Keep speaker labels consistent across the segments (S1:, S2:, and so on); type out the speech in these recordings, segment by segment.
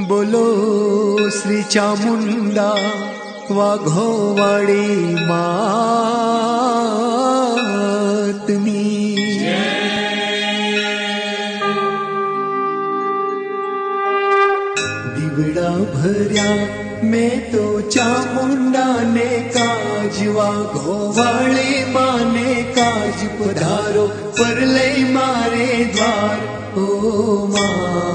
S1: बोलो, श्री चामुंडा, वाघोवाड़ी मातनी दिवड़ा भरिया, मैं तो चामुंडा ने काज, वाघोवाड़ी माने काज, पधारो परले मारे द्वार, ओ माँ।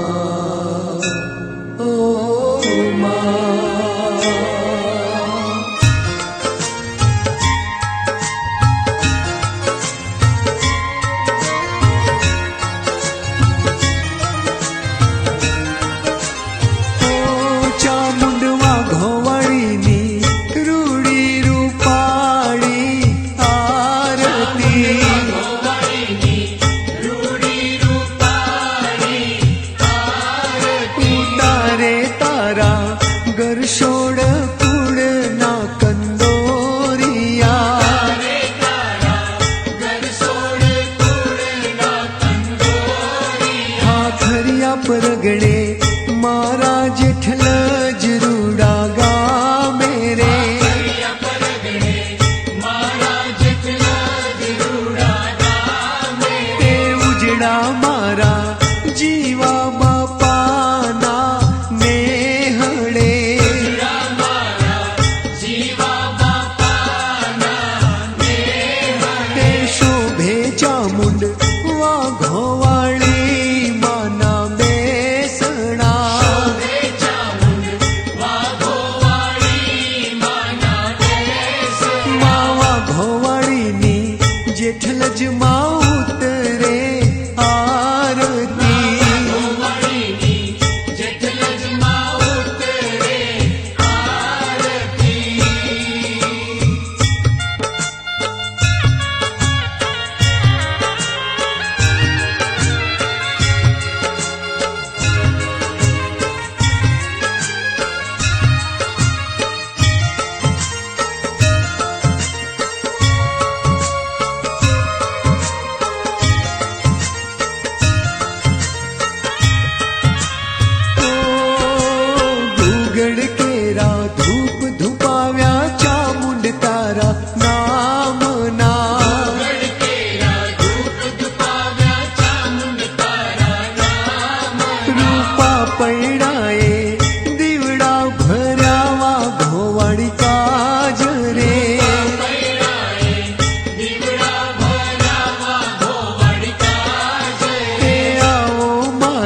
S1: demais.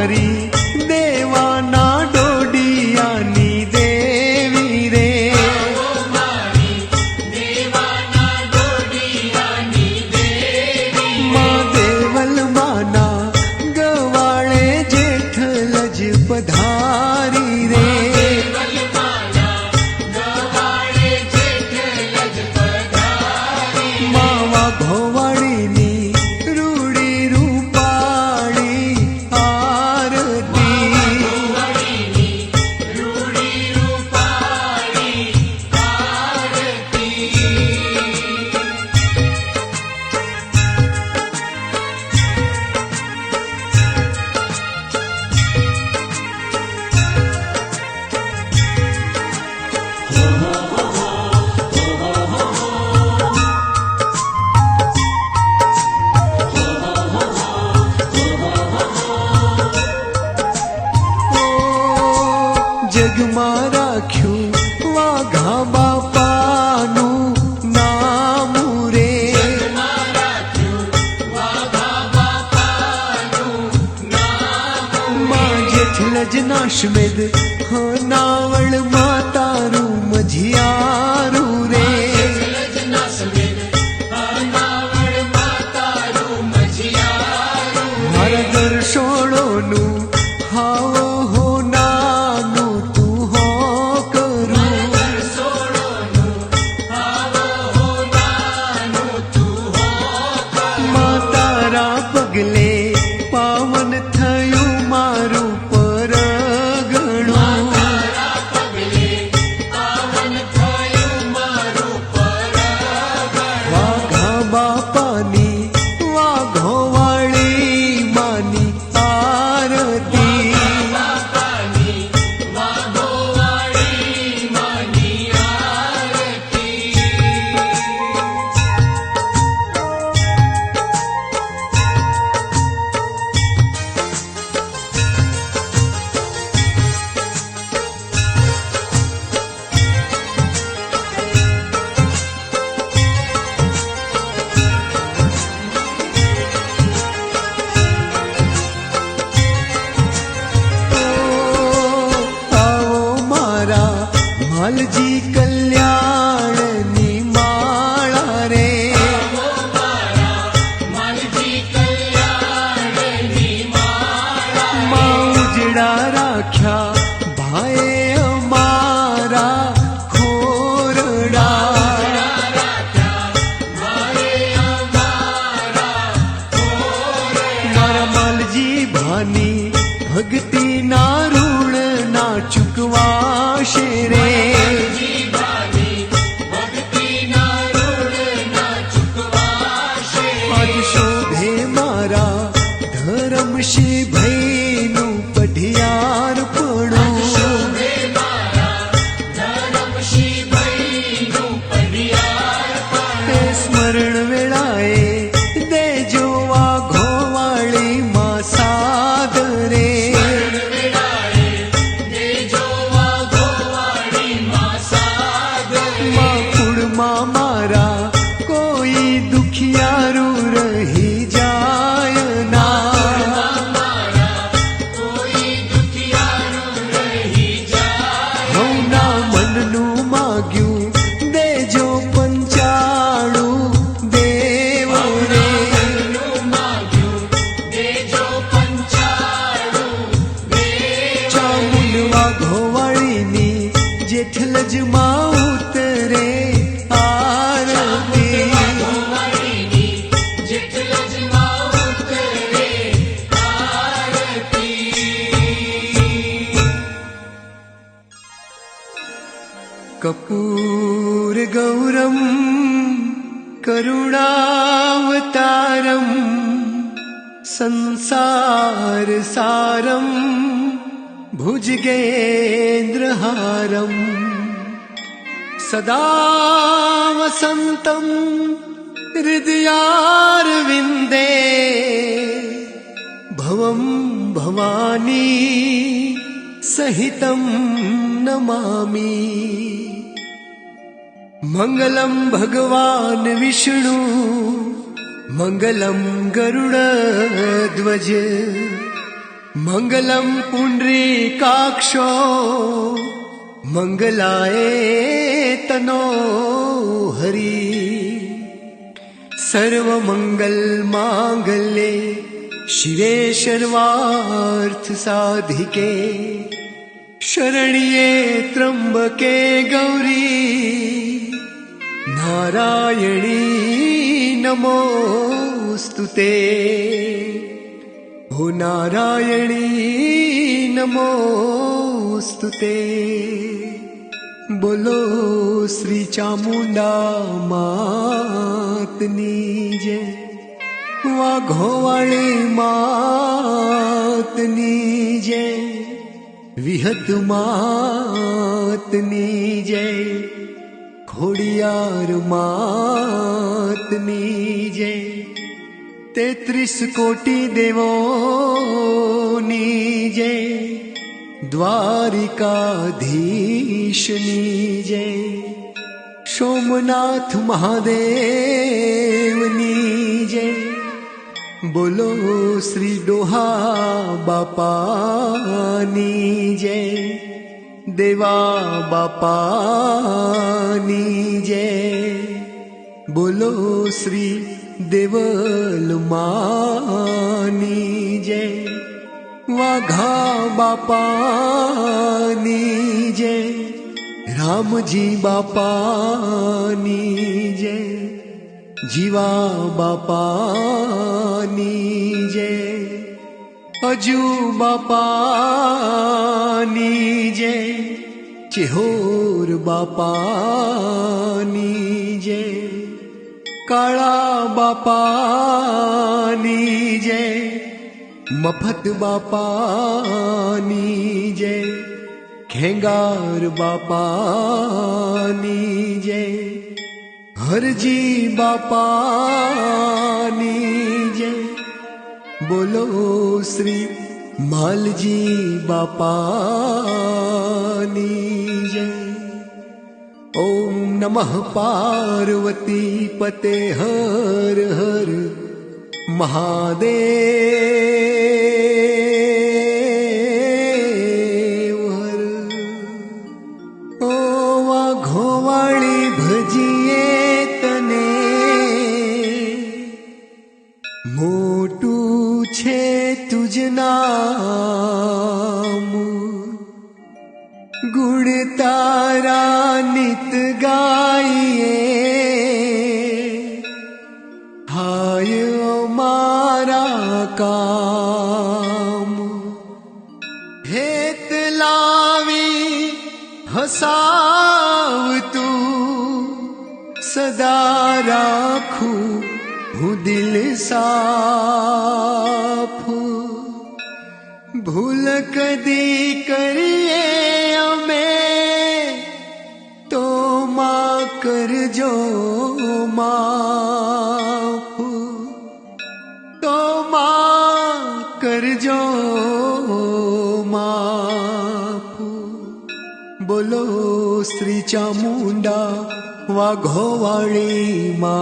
S1: Maria. düşmedi माल जी कल निखिल जमा उतरे आरती कपूर गौरम करुणावतारम संसार सारम भुजगेन्द्रहारम् सदा वसन्तम् हृदयारविन्दे भवं भवानी सहितं नमामि। मङ्गलं भगवान् विष्णु मङ्गलं गरुडध्वज मङ्गलं पुण्ड्रीकाक्षो मङ्गलाय तनो हरि। सर्वमङ्गलमाङ्गल्ये शिवे सर्वार्थसाधिके शरण्ये त्र्यम्बके गौरी। नारायणी नमोऽस्तु ते नारायणी नमोस्तु ते। बोलो मातनी जय। वाघोवाळे मातनी जय। विहत मातनी जय। खोडियार मातनी जय। तेत्रिस कोटि देवो नीजे द्वारिकाधीश नीजे। सोमनाथ महादेव नीजे। बोलो श्री डोहा बापा नीजे। देवा बापा नीजे। बोलो श्री દેવલ માની જય વાઘા બાપાની જય રામજી બાપાની જય જીવા બાપાની જય અજુ બાપાની જય ચેહોર બાપાની જય કાળા બાપાની જય મફત બાપાની જય ખેંગાર બાપાની જય હરજી બાપાની જય બોલો શ્રી માલજી બાપાની જય ॐ नमः पार्वती पते हर हर महादेव हर। ओ वाघोवाणी भजि तने। मोटूे तु जना गुण तारा नित गाइए। हाय मारा काम। हेत लावी, हसाव तू। सदा राखू, हूँ दिल साफ़। भूल कदी करिए मा कर्ज मा बोलो श्री चामुंडा वा घोवाणि मात्